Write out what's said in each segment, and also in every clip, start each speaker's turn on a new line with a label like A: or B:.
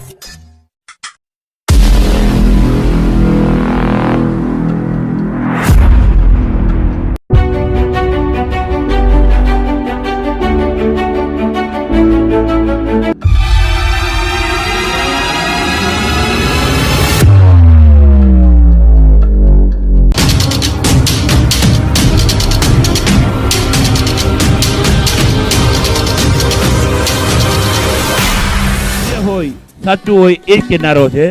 A: જે સાચું હોય એ જ કિનારો છે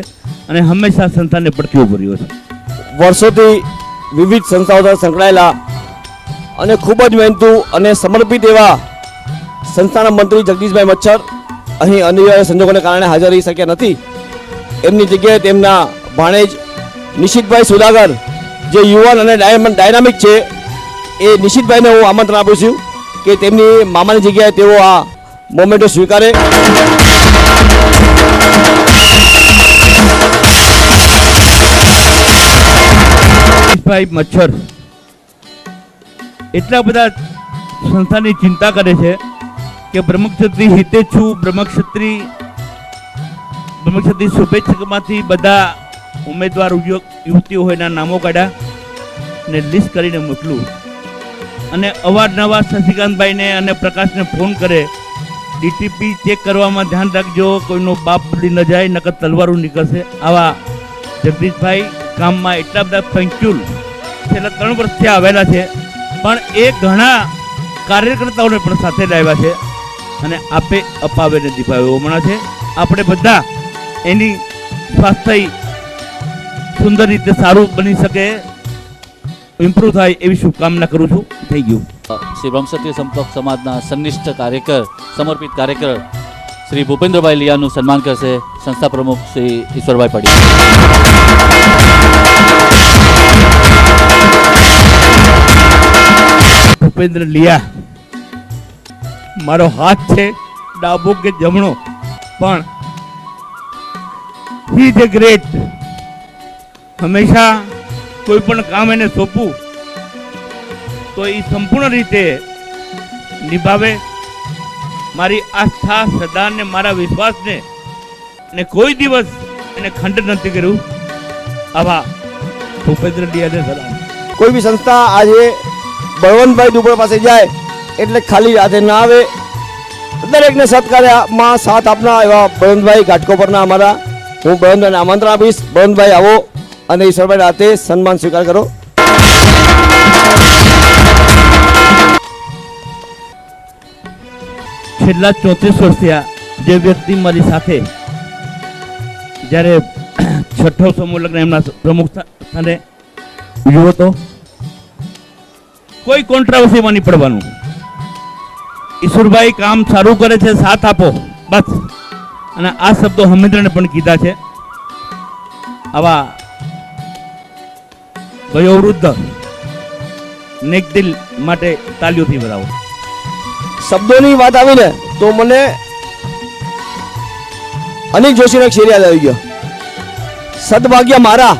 A: અને હંમેશા સંસ્થાને પડતી ઊભો રહ્યો છે.
B: વર્ષોથી વિવિધ સંસ્થાઓ સાથે સંકળાયેલા અને ખૂબ જ મહેનતુ અને સમર્પિત એવા સંસ્થાના મંત્રી જગદીશભાઈ મચ્છર અહીં અનિવાર્ય સંજોગોને કારણે હાજર રહી શક્યા નથી. એમની જગ્યાએ તેમના ભાણેજ નિશિતભાઈ સુદાગર જે યુવાન અને ડાયમંડ ડાયનામિક છે, એ નિશિતભાઈને હું આમંત્રણ આપું છું કે તેમની મામાની જગ્યાએ તેઓ આ મોમેન્ટો સ્વીકારે.
A: ભાઈ મચ્છર. એટલા બધા સંસ્થાની ચિંતા કરે છે કે બ્રહ્મક્ષત્રી હિતેચ્છુ બ્રહ્મક્ષત્રી બ્રહ્મક્ષત્રી શુભેચ્છકમાંથી બધા ઉમેદવાર યુવતીઓ હોય એના નામો કાઢ્યા ને લિસ્ટ કરીને મોકલું. અને અવારનવાર શશિકાંતભાઈને અને પ્રકાશને ફોન કરે ડીટીપી ચેક કરવામાં ધ્યાન રાખજો, કોઈનો બાપ બદલી ન જાય, નકર તલવારું નીકળશે. આવા જગદીશભાઈ કામમાં એટલા બધા પંચુલ છેલ્લા ત્રણ વર્ષથી આવેલા છે. પણ એ ઘણા કાર્યકર્તાઓને પણ સાથે લાવ્યા છે અને આપે અપાવે ને દીપાવે એવો છે. આપણે બધા એની સ્વાસ્થ્ય સુંદર રીતે સારું બની શકે ઇમ્પ્રૂવ થાય એવી શુભકામના કરું છું. થઈ ગયું
C: શ્રી બ્રહ્મસત્ય સંપર્ક સમાજના સંનિષ્ઠ કાર્યકર, સમર્પિત કાર્યકર શ્રી ભૂપેન્દ્રભાઈ લિયાનું સન્માન કરશે. સંસ્થા પ્રમુખ શ્રી ઈશ્વરભાઈ પડી.
A: ભૂપેન્દ્ર લિયા. મારો હાથ છે ડાબો કે જમણો? પણ હી ઇઝ ગ્રેટ હંમેશા કોઈ પણ કામ એને સોંપવું, તો એ સંપૂર્ણ રીતે નિભાવે. મારી આસ્થા, શ્રદ્ધા ને મારા વિશ્વાસને ને કોઈ દિવસ એને ખંડ નથી કર્યું. આવા ભૂપેન્દ્ર ડિયાને સલામ.
B: કોઈ બી સંસ્થા આજે બળવંતભાઈ દુબળ પાસે જાય એટલે ખાલી હાથે ના આવે. દરેકને સત્કાર્યમાં સાથ આપના એવા બળવંતભાઈ ઘાટકોપરના અમારા. હું બળવંતભાઈને આમંત્રણ આપીશ. બળવંતભાઈ આવો અને ઈશ્વરભાઈ રાતે સન્માન સ્વીકાર કરો.
A: છેલ્લા ચોત્રીસ વર્ષથી જે વ્યક્તિ મારી સાથે જ્યારે છઠ્ઠો સમૂહ લગ્ન એમના પ્રમુખ સ્થા- સ્થાને ઉજવ્યો હતો કોઈ કોન્ટ્રાવર્સીમાં નહીં પડવાનું ઈશ્વરભાઈ કામ સારું કરે છે, સાથ આપો, બસ. અને આ શબ્દો હમેન્દ્રને પણ કીધા છે. આવા વયોવૃદ્ધ, નેક દિલ માટે તાલીઓથી વધાવો
B: શબ્દોની વાત આવીને તો મને અનિલ જોશીનો એક શેર આવી ગયો. સદભાગ્ય મારા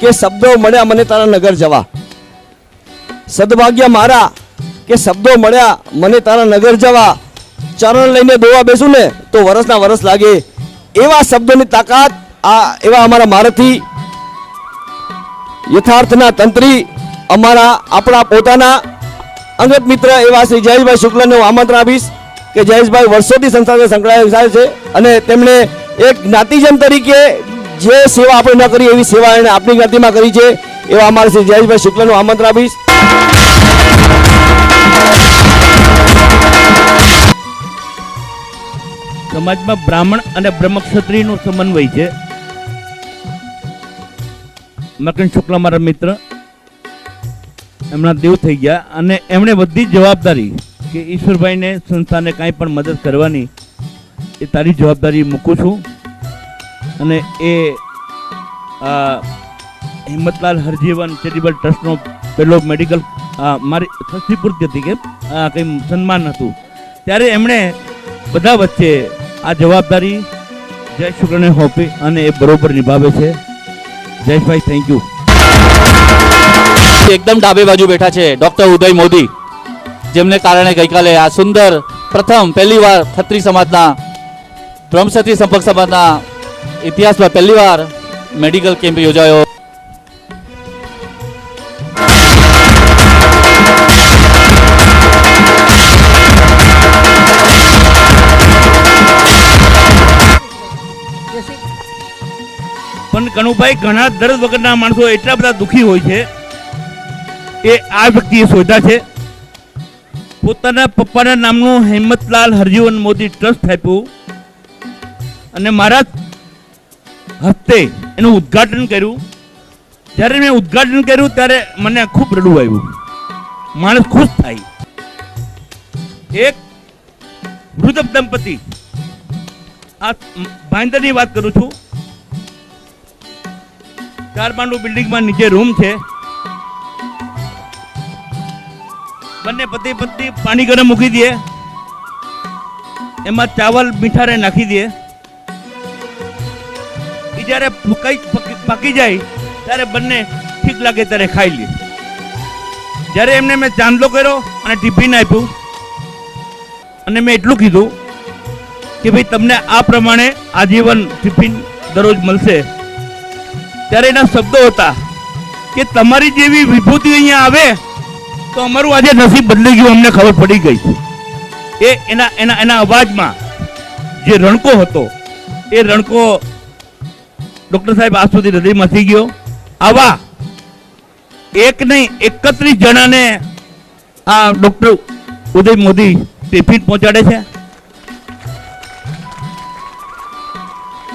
B: કે શબ્દો મળ્યા મને તારા નગર જવા. સદભાગ્ય મારા કે શબ્દો મળ્યા, મને તારા નગર જવા, ચરણ લઈને દોવા બેસું ને, તો વરસના વરસ લાગે. એવા શબ્દોની તાકાત આ, એવા અમારા મારાથી યથાર્થના તંત્રી, અમારા, આપણા પોતાના અંગત મિત્ર એવા શ્રી જયેશભાઈ શુક્લને હું આમંત્રણ આપીશ કે જયેશભાઈ વર્ષોથી સંસ્થા સાથે સંકળાયેલા છે અને તેમણે એક જ્ઞાતિજન તરીકે જે સેવા આપણે ન કરી, એવી સેવા એણે આપણી જ્ઞાતિમાં કરી છે. એવા અમારા શ્રી જયેશભાઈ શુક્લનું આમંત્રણ આપીશ.
A: સમાજમાં બ્રાહ્મણ અને બ્રહ્મક્ષત્રિયનો સમન્વય છે. મકન શુક્લા મારા મિત્ર, એમના દેવ થઈ ગયા અને એમણે બધી જવાબદારી કે ઈશ્વરભાઈને સંસ્થાને કાંઈ પણ મદદ કરવાની, એ તારી જવાબદારી મૂકું છું. અને એ હિંમતલાલ હરજીવન ચેરિટેબલ ટ્રસ્ટનો પેલો મેડિકલ મારી ષષ્ઠી પૂર્તિ હતી કે કંઈ સન્માન હતું. ત્યારે એમણે બધા વચ્ચે આ જવાબદારી જય શુક્રને હોપી અને એ બરોબર નિભાવે છે. જયેશભાઈ થેન્ક યુ
C: એકદમ ડાબે બાજુ બેઠા છે ડોક્ટર ઉદય મોદી, જેમને કારણે ગઈકાલે આ સુંદર પ્રથમ પહેલીવાર ખત્રી સમાજના, બ્રહ્મસત્રી સંપર્ક સમાજના ઇતિહાસમાં પહેલી વાર મેડિકલ કેમ્પ યોજાયો.
A: કનુભાઈ ઘણા દર્દ વગરના માણસો એટલા બધા દુઃખી હોય છે એ આ વ્યક્તિએ શોધા છે. પોતાના પપ્પાના નામનું હેમતલાલ હરજીવન મોદી ટ્રસ્ટ આપ્યું. અને મારા હસ્તે એનું ઉદ્ઘાટન કર્યું. જ્યારે મેં ઉદ્ઘાટન કર્યું, ત્યારે મને ખૂબ રડવું આવ્યું. માણસ ખુશ થાય. એક વૃદ્ધ દંપતી. આ ભાઈંદરની વાત કરું છું. ચાર માળનું બિલ્ડિંગમાં નીચે રૂમ છે. બંને પતિ પત્ની પાણી ગરમ મૂકી દે. એમાં ચાવલ મીઠારે નાખી દે. એ જ્યારે કઈ પાકી જાય, ત્યારે બંને ઠીક લાગે ત્યારે ખાઈ લે. જ્યારે એમને મેં ચાંદલો કર્યો અને ટિફિન આપ્યું, અને મેં એટલું કીધું કે ભાઈ તમને આ પ્રમાણે આજીવન ટિફિન દરરોજ મળશે. ત્યારે એના શબ્દો હતા કે તમારી જેવી વિભૂતિ અહીંયા આવે તો અમારું આજે નસીબ બદલી ગયું, અમને ખબર પડી ગઈ. એ એના એના એના અવાજમાં જે રણકો હતો, એ રણકો ડૉક્ટર સાહેબ આજ સુધી હૃદયમાંથી ગયો. આવા એક નહીં, એકત્રીસ જણાને આ ડૉક્ટર ઉદય મોદી ટિફિન પહોંચાડે છે.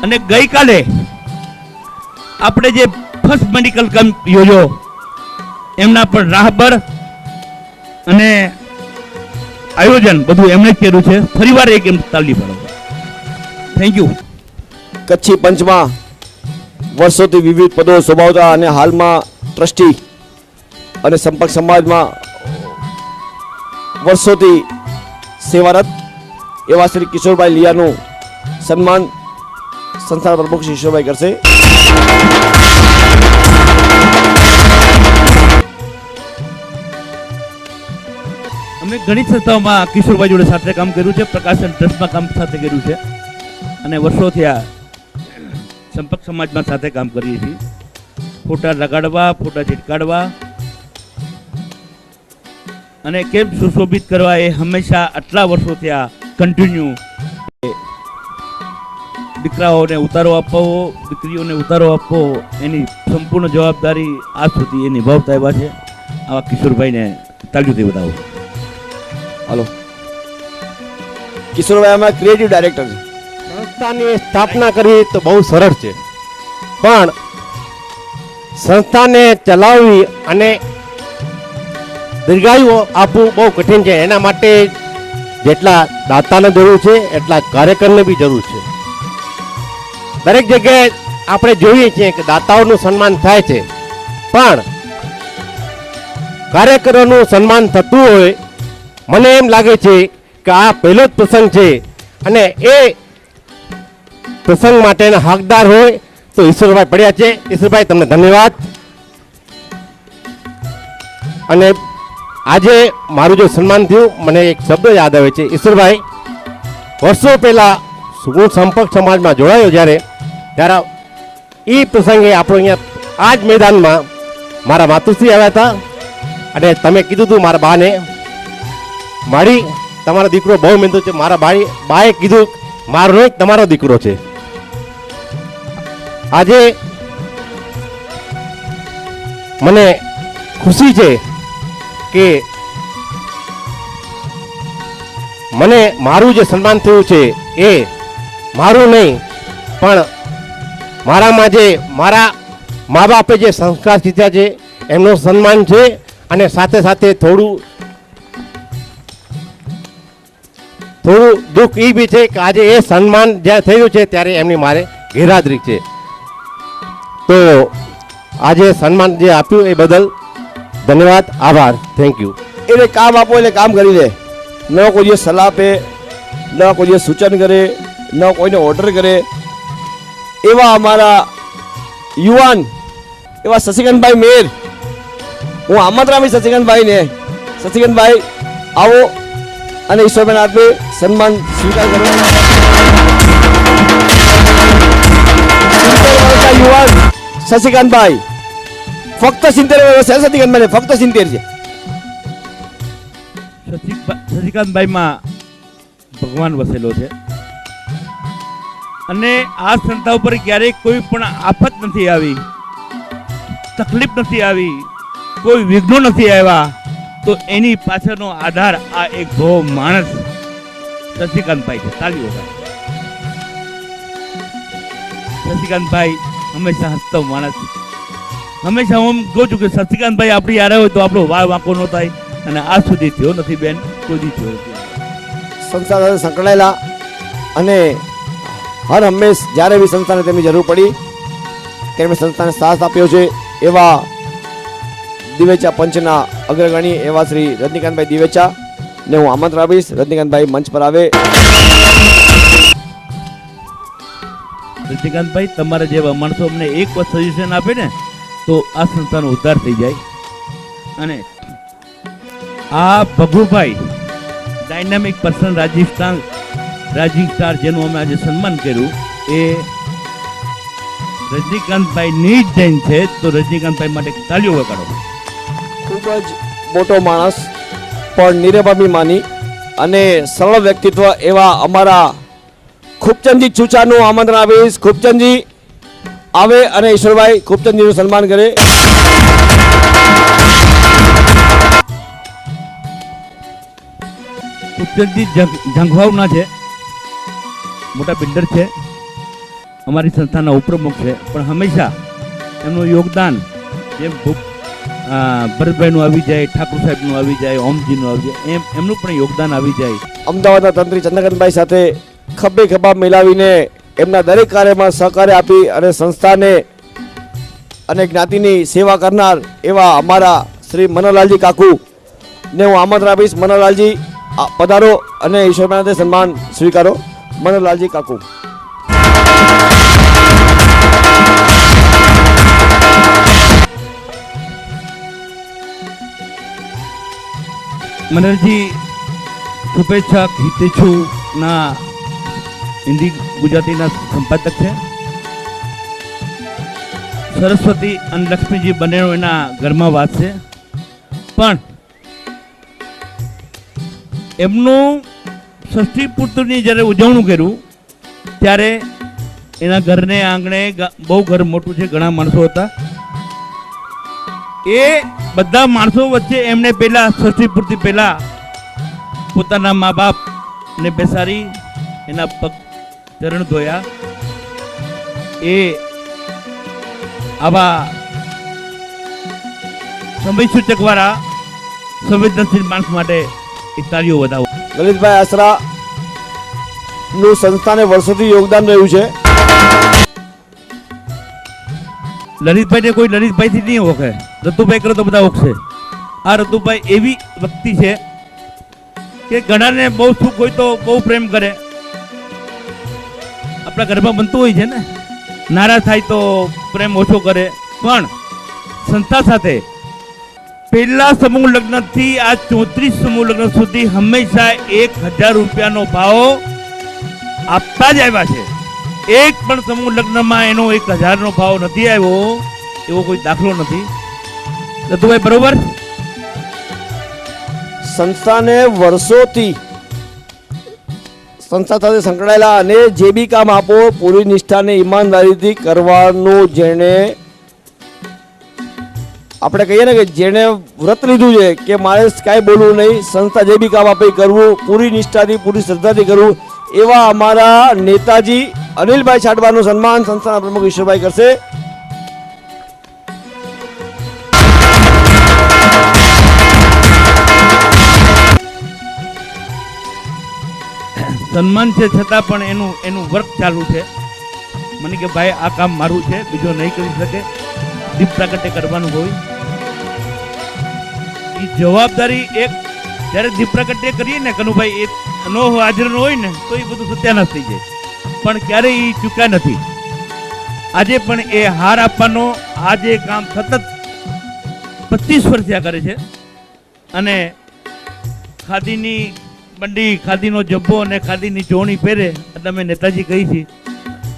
A: અને ગઈકાલે આપણે જે ફર્સ્ટ મેડિકલ કેમ્પ યોજો, એમના પણ રાહબર અને આયોજન બધું એમણે જ કર્યું છે. ફરીવાર એક એમ તાલી પાડો. થેન્ક યુ
B: કચ્છી પંચમાં વર્ષોથી વિવિધ પદો સ્વભાવતા અને હાલમાં ટ્રસ્ટી અને સંપર્ક સમાજમાં વર્ષોથી સેવારત એવા શ્રી કિશોરભાઈ લિયાનું સન્માન સંસ્થાના પ્રમુખ શ્રી કિશોરભાઈ કરશે.
A: અમે ઘણી સંસ્થાઓમાં કિશોરભાઈ જોડે સાથે કામ કર્યું છે પ્રકાશન ટ્રસ્ટમાં કામ સાથે કર્યું છે. અને વર્ષોથી આ સંપર્ક સમાજમાં સાથે કામ કરીએ છીએ. ફોટા લગાડવા, ફોટા ચીટકાડવા. અને કેમ સુશોભિત કરવા એ હંમેશા આટલા વર્ષોથી આ કન્ટિન્યુ દીકરાઓને ઉતારો આપવો દીકરીઓને ઉતારો આપવો એની સંપૂર્ણ જવાબદારી આ સુધી એ નિભાવતા થાય છે. આવા કિશોરભાઈને તાજુથી બતાવો
B: હલો. કિશોરભાઈ આમાં ક્રિએટિવ ડાયરેક્ટર છે.
D: સંસ્થાની સ્થાપના કરવી તો બહુ સરળ છે. પણ સંસ્થાને ચલાવવી અને દીર્ઘાયુ આપવું બહુ કઠિન છે. એના માટે જેટલા દાતાને જરૂર છે એટલા કાર્યકરને બી જરૂર છે. દરેક જગ્યાએ આપણે જોઈએ છીએ કે દાતાઓનું સન્માન થાય છે. પણ કાર્યકરોનું સન્માન થતું હોય, મને એમ લાગે છે કે આ પહેલો જ પ્રસંગ છે અને એ પ્રસંગ માટેના હકદાર હોય તો ઈશ્વરભાઈ પડ્યા છે. ઈશ્વરભાઈ, તમને ધન્યવાદ. અને આજે મારું જે સન્માન થયું, મને એક શબ્દ યાદ આવે છે. ઈશ્વરભાઈ, વર્ષો પહેલાં હું સંપર્ક સમાજમાં જોડાયો જ્યારે, ત્યારે એ પ્રસંગે આપણો અહીંયા આ જ મેદાનમાં મારા માતુશ્રી આવ્યા હતા. અને તમે કીધું હતું મારા બાને. મારી, તમારો દીકરો બહુ મહેનતુ છે. મારા બાઈ, બાએ કીધું, મારો નહીં, તમારો દીકરો છે. આજે મને ખુશી છે કે મને મારું જે સન્માન થયું છે એ મારું નહીં, પણ મારામાં જે મારા મા બાપે જે સંસ્કાર શીખ્યા છે, એમનું સન્માન છે, અને સાથે સાથે થોડું થોડું દુઃખ એ બી છે કે આજે એ સન્માન જ્યાં થયું છે, ત્યારે એમની મારે ગેરહાજરી છે. તો આજે સન્માન જે આપ્યું એ બદલ ધન્યવાદ, આભાર થેન્ક યુ
B: એને કામ આપો એટલે કામ કરી દે ન કોઈ સલાહ આપે, ન કોઈ સૂચન કરે ન કોઈને ઓર્ડર કરે, એવા અમારા યુવાન, એવા શશિકાંતભાઈ મેર. હું આમંત્રણ આપીશ શશિકાંતભાઈને, શશિકાંતભાઈ, આવો અને ઈશ્વરબેન આપે સન્માન સ્વીકાર કરો શશિકાંતભાઈ, ફક્ત સિત્તેર વર્ષ છે શશિકાંતભાઈ ફક્ત સિત્તેર છે.
A: શશિકા- શશિકાંતભાઈમાં ભગવાન વસેલો છે. અને આ સંસ્થા ઉપર ક્યારેય કોઈ પણ આફત નથી આવી, તકલીફ નથી આવી, કોઈ વિઘ્નો નથી આવ્યા, તો એની પાછળનો આધાર આ એક ભો માણસ શશિકાંતભાઈ છે. તાલીઓ ભાઈ શશિકાંતભાઈ હંમેશા હસતો માણસ હંમેશા હું કહું છું કે શશિકાંતભાઈ આપણી યારે હોય તો આપણો વાળ વાંકો ન થાય અને આ સુધી થયો નથી બેન, કોઈ થયો નથી.
B: સાથે સંકળાયેલા અને હર હંમેશ જ્યારે બી સંસ્થાને તેમની જરૂર પડી, તેમણે સંસ્થાને સાથ આપ્યો છે એવા દિવેચા પંચના અગ્રગણી એવા શ્રી રજનીકાંતભાઈ દિવેચા ને હું આમંત્રણ આપીશ. રજનીકાંતભાઈ મંચ પર આવે.
A: રજનીકાંતભાઈ, તમારા જેવા માણસો અમને એક વખત સજેશન આપે ને તો આ સંસ્થાનો ઉદ્ધાર થઈ જાય. અને આ Bhagubhai dynamic person Rajasthan star જેનું અમે આજે સન્માન કર્યું એ રજનીકાંતભાઈ ની જ જૈન છે તો રજનીકાંતભાઈ માટે તાળીઓ વગાડો.
B: ખૂબ જ મોટો માણસ પણ નિરભાભિમાની અને સરળ વ્યક્તિત્વ એવા અમારા ખૂબચંદજી ચૂચાનું આમંત્રણ આપીશ. ખૂબચંદજી આવે અને ઈશ્વરભાઈ ખૂબચંદજીનું સન્માન કરે.
A: ખૂબચંદજી જંગભાવના છે. મોટા બિલ્ડર છે. અમારી સંસ્થાના ઉપપ્રમુખ છે. પણ હંમેશા એમનું યોગદાન જેમ ભરતભાઈનું આવી જાય, ઠાકુર સાહેબનું આવી જાય, ઓમજીનું આવી જાય, એમ એમનું પણ યોગદાન આવી જાય.
B: અમદાવાદના તંત્રી ચંદ્રકાંતભાઈ સાથે ખભે ખભા મિલાવીને એમના દરેક કાર્યમાં સહકાર્ય આપી અને સંસ્થાને અને જ્ઞાતિની સેવા કરનાર એવા અમારા શ્રી મનોલાલજી કાકુ ને હું આમંત્રણ આપીશ. મનોલાલજી પધારો અને ઈશ્વરના સન્માન સ્વીકારો. મનોલાલજી કાકુ.
A: મનરજી, શુભેચ્છા હિતેચ્છુ ના હિન્દી ગુજરાતીના સંપાદક છે. સરસ્વતી અને લક્ષ્મીજી બંનેનો એના ઘરમાં વાત છે. પણ એમનું ષષ્ઠી પુત્રની જ્યારે ઉજવણું કર્યું, ત્યારે એના ઘરને આંગણે બહુ ઘર મોટું છે, ઘણા માણસો હતા. એ બધા માણસો વચ્ચે એમને પહેલા ષષ્ઠી પૂર્તિ પહેલા પોતાના મા બાપ ને બેસાડી, એના પગ ચરણ ધોયા. એ આવા સમય સૂચક વાળા સંવેદનશીલ માણસ માટે એ તાળીઓ વધાવો
B: લલિતભાઈ આસરા નું સંસ્થાને વર્ષોથી યોગદાન રહ્યું છે.
A: લલિતભાઈ ને કોઈ લલિતભાઈ થી નહીં ઓળખે. રતુભાઈ કરો તો બધા ઓળખશે. આ રતુભાઈ એવી વ્યક્તિ છે કે ઘણાને બહુ સુખ હોય તો બહુ પ્રેમ કરે. આપણા ઘરમાં બનતું હોય છે ને? નારાજ થાય તો પ્રેમ ઓછો કરે. પણ સંસ્થા સાથે પહેલા સમૂહ લગ્નથી આ ચોત્રીસ સમૂહ લગ્ન સુધી હંમેશા એક હજાર રૂપિયાનો ભાવ આપતા જ આવ્યા છે. એક પણ સમૂહ લગ્નમાં એનો એક હજારનો ભાવ નથી આવ્યો, એવો કોઈ દાખલો નથી. દત્તુભાઈ બરોબર?
B: સંસ્થાને વર્ષોથી સંસ્થા સાથે સંકળાયેલા અને જે બી કામ આપો, પૂરી નિષ્ઠાને, ઈમાનદારીથી કરવાનું જેણે આપણે કહીએ ને કે જેણે વ્રત લીધું છે કે મારે કાંઈ બોલવું નહીં, સંસ્થા જે બી કામ આપે કરવું, પૂરી નિષ્ઠાથી, પૂરી શ્રદ્ધાથી કરવું, એવા અમારા નેતાજી અનિલભાઈ છાટવાનું સન્માન સંસ્થાના પ્રમુખ ઈશ્વરભાઈ કરશે.
A: સન્માન છે છતાં પણ એનું એનું વર્ક ચાલુ છે. મને કે ભાઈ આ કામ મારું છે, બીજો નહીં કરી શકે. દીપ પ્રાગટ્ય કરવાનું હોય. એ જવાબદારી એક જ્યારે દીપ પ્રાગટ્ય કરીએ ને, કનુભાઈ, એ નો હાજર ન હોય ને, તો એ બધું સત્યાનાશ થઈ જાય. પણ ક્યારેય એ ચૂક્યા નથી. આજે પણ એ હાર આપવાનો આ જે કામ સતત પચીસ વર્ષ કરે છે. અને ખાદીની બંડી ખાદીનો જબ્બો અને ખાદીની જોણી પહેરે, એટલે અમે નેતાજી કહી છે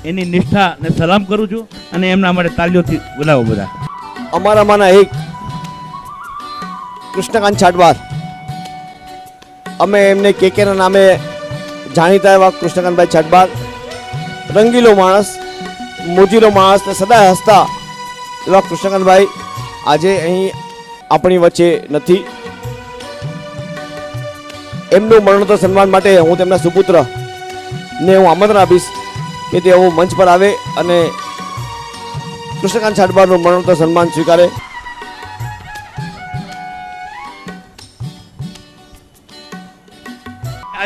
A: એની નિષ્ઠાને સલામ કરું છું અને એમના માટે તાલીઓથી બોલાવો બધા.
B: અમારામાંના એક કૃષ્ણકાંત છાટવાર અમે એમને કેકેના નામે જાણીતા એવા કૃષ્ણકાંતભાઈ છાટવાર રંગીલો માણસ, મોજીલો માણસ ને સદાય હસતા એવા કૃષ્ણકાંતભાઈ આજે અહીં આપણી વચ્ચે નથી. એમનું મરણોત્તર સન્માન માટે હું તેમના સુપુત્ર ને હું આમંત્રણ આપીશ કે તેઓ મંચ પર આવે અને કૃષ્ણકાંત છાટબારનું મરણોત્તર સન્માન સ્વીકારે.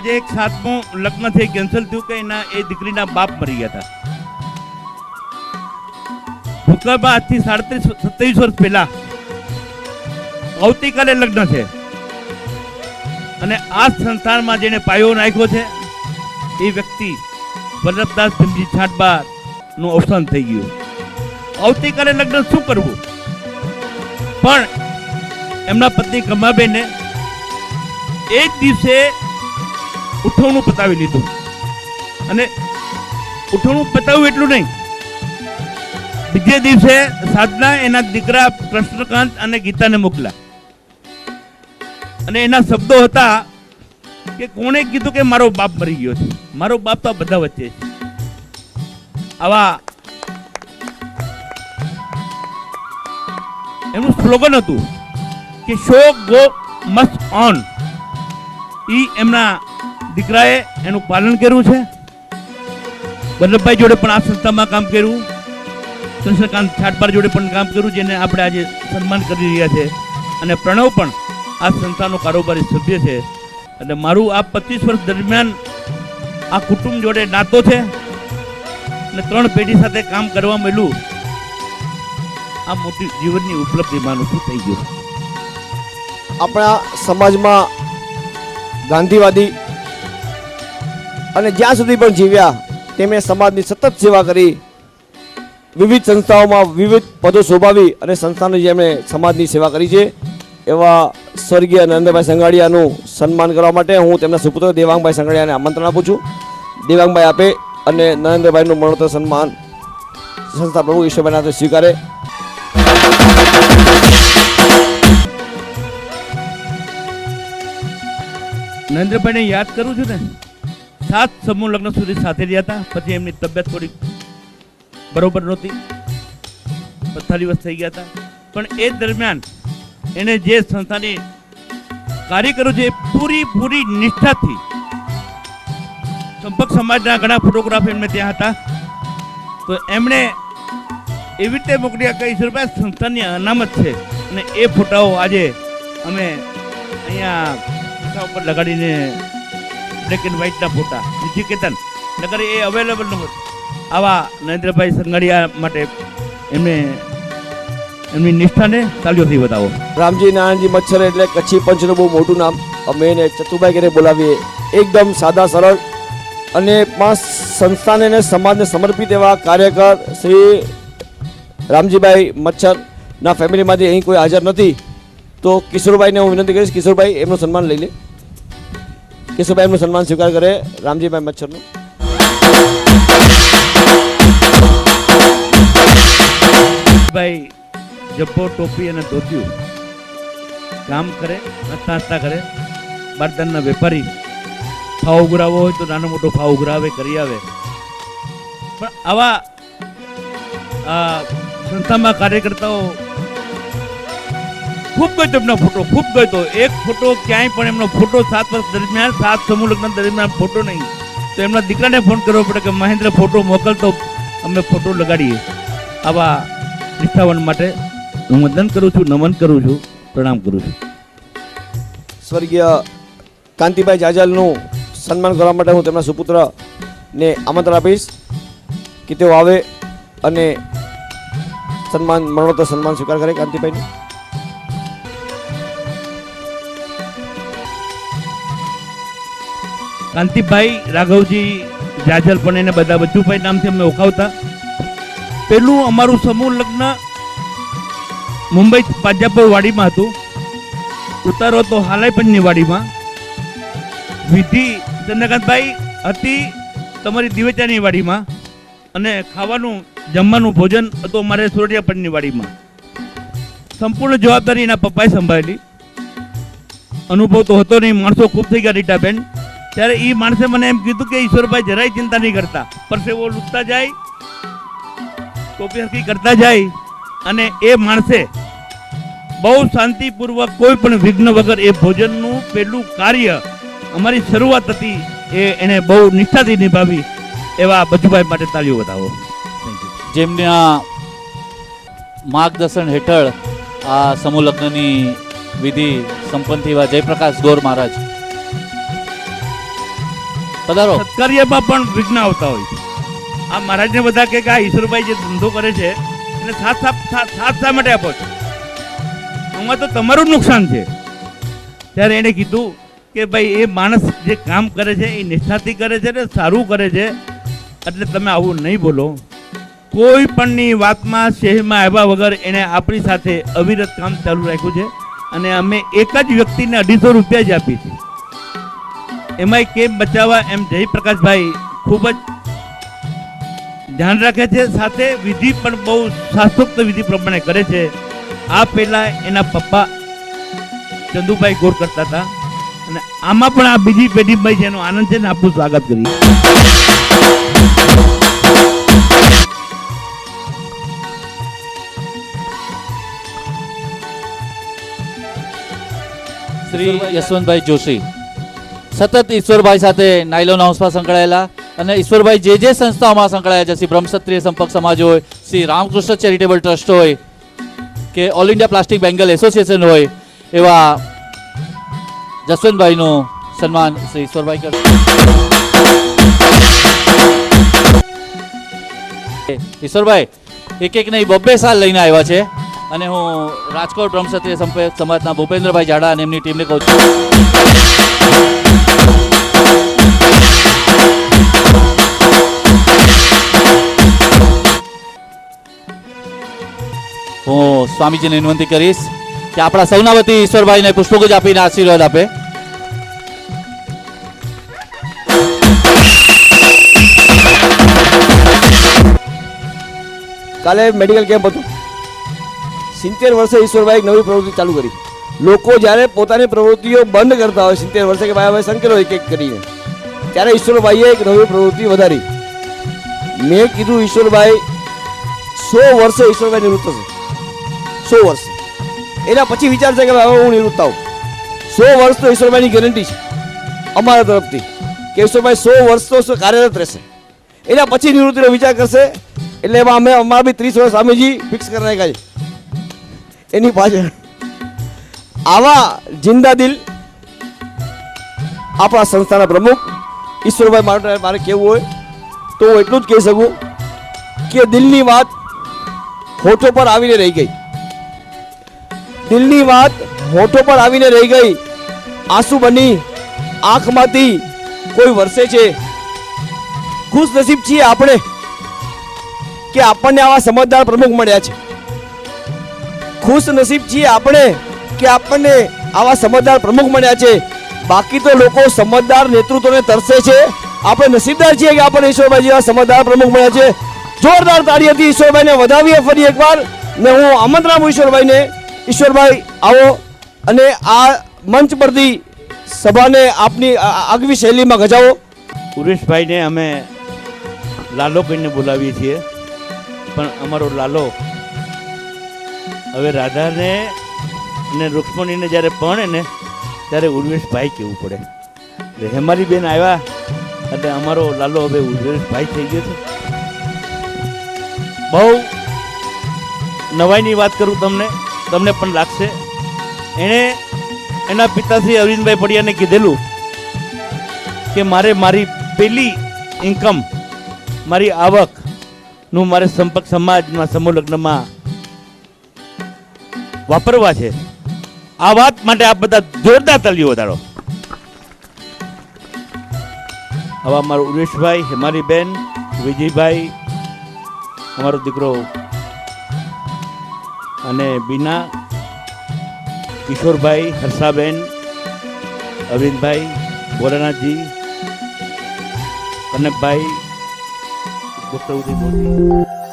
A: આજે એક સાતમું લગ્ન થઈ કેન્સલ થયું કે એના એ દીકરીના બાપ મરી ગયા હતા. ભૂતકાળમાં આજથી સાડત્રીસ સત્યાવીસ વર્ષ પહેલા આવતીકાલે લગ્ન છે. અને આ સંસ્થાનમાં જેને પાયો નાખ્યો છે, એ વ્યક્તિ વલ્લભદાસ ભીમજી છાટબારનું અવસાન થઈ ગયું. આવતીકાલે લગ્ન શું કરવું? પણ એમના પત્ની કમાબેને એક દિવસે ઉઠવણું પતાવી લીધું. અને ઉઠવણું પતાવ્યું એટલું નહીં. બીજે દિવસે સાધના એના દીકરા કૃષ્ણકાંત અને ગીતાને મોકલા અને એના શબ્દો હતા કે કોણે કીધું કે મારો બાપ મરી ગયો છે. મારો બાપ તો બધા વચ્ચે છે. આવા એમનું સ્લોગન હતું કે શો ગો મસ્ટ ઓન. એ એમના દીકરાએ એનું પાલન કર્યું છે? વલ્લભભાઈ જોડે પણ આ સંસ્થામાં કામ કર્યું. કૃષ્ણકાંત છાટબાર જોડે પણ કામ કર્યું, જેને આપણે આજે સન્માન કરી રહ્યા છે. અને પ્રણવ પણ આ સંસ્થાનો કારોબારી સભ્ય છે. એટલે મારું આ પચીસ વર્ષ દરમિયાન આ કુટુંબ જોડે નાતો છે. અને ત્રણ પેઢી સાથે કામ કરવા મળ્યું. આ મોટી જીવનની ઉપલબ્ધિ માનું છું થઈ ગયું?
B: આપણા સમાજમાં ગાંધીવાદી અને જ્યાં સુધી પણ જીવ્યા, તેમણે સમાજની સતત સેવા કરી. વિવિધ સંસ્થાઓમાં વિવિધ પદો શોભાવી અને સંસ્થાની જેમણે સમાજની સેવા કરી છે. એવા સ્વર્ગીય નરેન્દ્રભાઈ સંઘાડિયાનું સન્માન કરવા માટે હું તેમના સુપુત્ર દેવાંગભાઈ સંઘાડિયાને આમંત્રણ આપું છું. દેવાંગભાઈ આપે અને નરેન્દ્રભાઈનું મરણોત્તર સન્માન સંસ્થા પ્રભુ ઈશ્વરભાઈના હાથે સ્વીકારે.
A: નરેન્દ્રભાઈને યાદ કરું છું ને? સાત સમૂહ લગ્ન સુધી સાથે રહ્યા હતા. પછી એમની તબિયત થોડી બરોબર નહોતી. પથ્થા દિવસ થઈ ગયા હતા. પણ એ દરમિયાન એને જે સંસ્થાની કાર્યકરો છે પૂરી પૂરી નિષ્ઠાથી સંપર્ક સમાજના ઘણા ફોટોગ્રાફ એમને ત્યાં હતા. તો એમણે એવી રીતે મોકલ્યા કે ઈશ્વરભાઈ સંસ્થાની અનામત છે. અને એ ફોટાઓ આજે અમે અહીંયા ઉપર લગાડીને બ્લેક એન્ડ વ્હાઇટના ફોટા. નિધિકેતન નગર એ અવેલેબલ ન આવા નરેન્દ્રભાઈ સંગડિયા માટે એમને, એમની નિષ્ઠાને તાલીઓથી બતાવો
B: રામજી નારાયણજી મચ્છર એટલે કચ્છી પંચનું બહુ મોટું નામ. અમે એને ચતુભાઈ ઘરે બોલાવીએ. એકદમ સાદા, સરળ અને પણ સંસ્થાને અને સમાજને સમર્પિત એવા કાર્યકર શ્રી રામજીભાઈ મચ્છરના ફેમિલીમાંથી અહીં કોઈ હાજર નથી. તો કિશોરભાઈને હું વિનંતી કરીશ, કિશોરભાઈ, એમનું સન્માન લઈ લે. કિશોરભાઈ એમનું સન્માન સ્વીકાર કરે રામજીભાઈ મચ્છરનું
A: ભાઈ જબ્બો ટોપી અને ધોતિયું કામ કરે હસતા હસતા કરે બારદાનના વેપારી ફાવ ઉઘરાવો હોય તો નાનો મોટો ફાવ ઉઘરાવે કરી આવે પણ આવા સંસ્થામાં કાર્યકર્તાઓ ખૂબ ગયો એમનો ફોટો, ખૂબ ગયો એક ફોટો ક્યાંય પણ એમનો ફોટો સાત વર્ષ દરમિયાન, સાત સમૂહ લગ્ન દરમિયાન ફોટો નહીં. તો એમના દીકરાને ફોન કરવો પડે કે, મહેન્દ્ર, ફોટો મોકલતો અમે ફોટો લગાડીએ. આવા નિષ્ઠાવન માટે હું વંદન કરું છું, નમન કરું છું, પ્રણામ કરું છું.
B: સ્વર્ગીય કાંતિભાઈ જાજલનું સન્માન કરવા માટે હું તેમના સુપુત્રને આમંત્રણ આપીશ કે તેઓ આવે અને સન્માન, મરણોત્તર સન્માન સ્વીકાર કરે કાંતિભાઈનું.
A: કાંતિભાઈ રાઘવજી, જાજલ પણ એને બધા બચ્ચુભાઈ નામથી અમે ઓળખાવતા. પેલું અમારું સમૂહ લગ્ન મુંબઈ પાજાપુર વાડીમાં હતું. ઉતારો તો હાલાઈપંચની વાડીમાં. વિધિ ચંદ્રકાંતભાઈ હતી તમારી દિવેચાની વાડીમાં અને ખાવાનું જમવાનું ભોજન હતું અમારે સોરઠિયાપટની વાડીમાં. સંપૂર્ણ જવાબદારી એના પપ્પાએ સંભાળેલી. અનુભવ તો હતો નહીં, માણસો ખૂબ થઈ ગયા રીટાબેન. ત્યારે એ માણસે મને એમ કીધું કે ઈશ્વરભાઈ જરાય ચિંતા નહીં કરતા. પરસેવો લૂંટતા જાય ટોપી કરતા જાય અને એ માણસે બહુ શાંતિપૂર્વક કોઈ પણ વિઘ્ન વગર એ ભોજનનું પહેલું કાર્ય અમારી શરૂઆત હતી એ એને બહુ નિષ્ઠાથી નિભાવી એવા બચુભાઈ માટે તાળીઓ બતાવો.
C: જેમના માર્ગદર્શન હેઠળ આ સમૂહ લગ્નની વિધિ સંપન્ન થઈ જયપ્રકાશ ગોર મહારાજ પધારો.
A: સત્કાર્યમાં પણ વિઘ્ન આવતા હોય આ મહારાજને બધા કે આ ઈશ્વરભાઈ જે ધંધો કરે છે, એને સાથ સાથ સાથ શા માટે આપો છો? આમાં તો તમારું નુકસાન છે. ત્યારે એણે કીધું કે ભાઈ, એ માણસ જે કામ કરે છે, એ નિષ્ઠાથી કરે છે ને સારું કરે છે, એટલે તમે આવું નહીં બોલો. કોઈ પણની વાતમાં શહેરમાં આવ્યા વગર એણે આપણી સાથે અવિરત કામ ચાલુ રાખ્યું છે અને અમે એક જ વ્યક્તિને અઢીસો રૂપિયા જ આપી છે એમાંય કેમ બચાવવા એમ જયપ્રકાશભાઈ ખૂબ જ ધ્યાન રાખે છે. સાથે વિધિ પણ બહુ શાસ્ત્રોક્ત વિધિ પ્રમાણે કરે છે. આ પહેલાં એના પપ્પા ચંદુભાઈ ગોર કરતા હતા. અને આમાં પણ આ બીજી પેઢીભાઈ છે. એનો આનંદ છે ને આપણું સ્વાગત કરીએ.
C: શ્રી યશવંતભાઈ જોશી. સતત ઈશ્વરભાઈ સાથે નાયલોન હાઉસમાં સંકળાયેલા અને ઈશ્વરભાઈ જે જે સંસ્થાઓમાં સંકળાયા છે, શ્રી બ્રહ્મક્ષત્રિય સંપર્ક સમાજ હોય, શ્રી રામકૃષ્ણ ચેરિટેબલ ટ્રસ્ટ હોય, કે all India plastic bangle association હોય, એવા જસવંતભાઈનું સન્માન શ્રી ઈશ્વરભાઈ કરશે. ઈશ્વરભાઈ એક એક નહીં બબ્બે સાલ લઈને આવ્યા છે અને હું રાજકોટ બ્રહ્મક્ષત્રિય સંપર્ક સમાજના ભૂપેન્દ્રભાઈ જાડા અને એમની ટીમને કહું છું. હું સ્વામીજીને વિનંતી કરીશ કે આપણા સૌના વતી ઈશ્વરભાઈને પુષ્પગુજ આપીને આશીર્વાદ આપે.
B: કાલે મેડિકલ કેમ્પ હતું. સિત્તેર વર્ષે ઈશ્વરભાઈ નવી પ્રવૃત્તિ ચાલુ કરી. લોકો જ્યારે પોતાની પ્રવૃત્તિઓ બંધ કરતા હોય સિત્તેર વર્ષે કે ભાઈ હવે સંકેલો એક એક કરીને. ત્યારે ઈશ્વરભાઈએ એક નવી પ્રવૃત્તિ વધારી. મેં કીધું, ઈશ્વરભાઈ, સો વર્ષે ઈશ્વરભાઈ નિવૃત્ત થશે. સો વર્ષે. એના પછી વિચાર છે કે હવે હું નિવૃત્ત આવું સો વર્ષ તો ઈશ્વરભાઈની ગેરંટી છે, અમારા તરફથી. કે ઈશ્વરભાઈ, સો વર્ષ તો કાર્યરત રહેશે. એના પછી નિવૃત્તિનો વિચાર કરશે, એટલે એમાં અમે અમારા બી ત્રીસ વર્ષ સ્વામીજી ફિક્સ કરી નાખ્યા છે. એની પાછળ આવા જિંદા દિલ આપણા સંસ્થાના પ્રમુખ ઈશ્વરભાઈ માટે મારે કહેવું હોય તો હું એટલું જ કહી શકું કે દિલની વાત હોઠો પર આવીને રહી ગઈ. દિલની વાત હોઠો પર આવીને રહી ગઈ. આંસુ બની, આંખમાંથી કોઈ વરસે છે. ખુશ નસીબ છીએ આપણે કે આપણને આવા સમજદાર પ્રમુખ મળ્યા છે. ખુશ નસીબ છીએ આપણે કે આપણને આવા સમજદાર પ્રમુખ મળ્યા છે. બાકી તો લોકો સમજદાર નેતૃત્વને તરસે છે. આપણે નસીબદાર છીએ કે આપણને ઈશ્વરભાઈ જેવા સમજદાર પ્રમુખ મળ્યા છે. જોરદાર તાળી હતી ઈશ્વરભાઈને વધાવીએ ફરી એકવાર. ને હું આમંત્રણ ઈશ્વરભાઈને ઈશ્વરભાઈ આવો. અને આ મંચ પરથી સભાને આપની આગવી શૈલીમાં ગજાવો.
A: ઉરેશભાઈને અમે લાલો કહીને બોલાવીએ છીએ. પણ અમારો લાલો હવે રાધાને અને રુક્મણીને જ્યારે પરણે ને ત્યારે ઉર્વેશભાઈ કહેવું પડે. એટલે હેમારી બેન આવ્યા, એટલે અમારો લાલો હવે ઉર્વેશભાઈ થઈ ગયો છે. બહુ નવાઈની વાત કરું તમને તમને પણ લાગશે. એણે એના પિતાશ્રી અરવિંદભાઈ પડિયાને કીધેલું કે મારે મારી પેલી ઇન્કમ મારી આવકનું મારે સંપર્ક સમાજમાં, સમૂહ લગ્નમાં વાપરવા છે. આ વાત માટે આપ બધા જોરદાર તાલીઓ વધારો. હવે અમારો ઉરેશભાઈ હેમારીબેન વિજયભાઈ, અમારો દીકરો અને બીના, કિશોરભાઈ, હર્ષાબેન, અરવિંદભાઈ, ભોલાનાથજી, કનકભાઈ ડૉક્ટર મોદી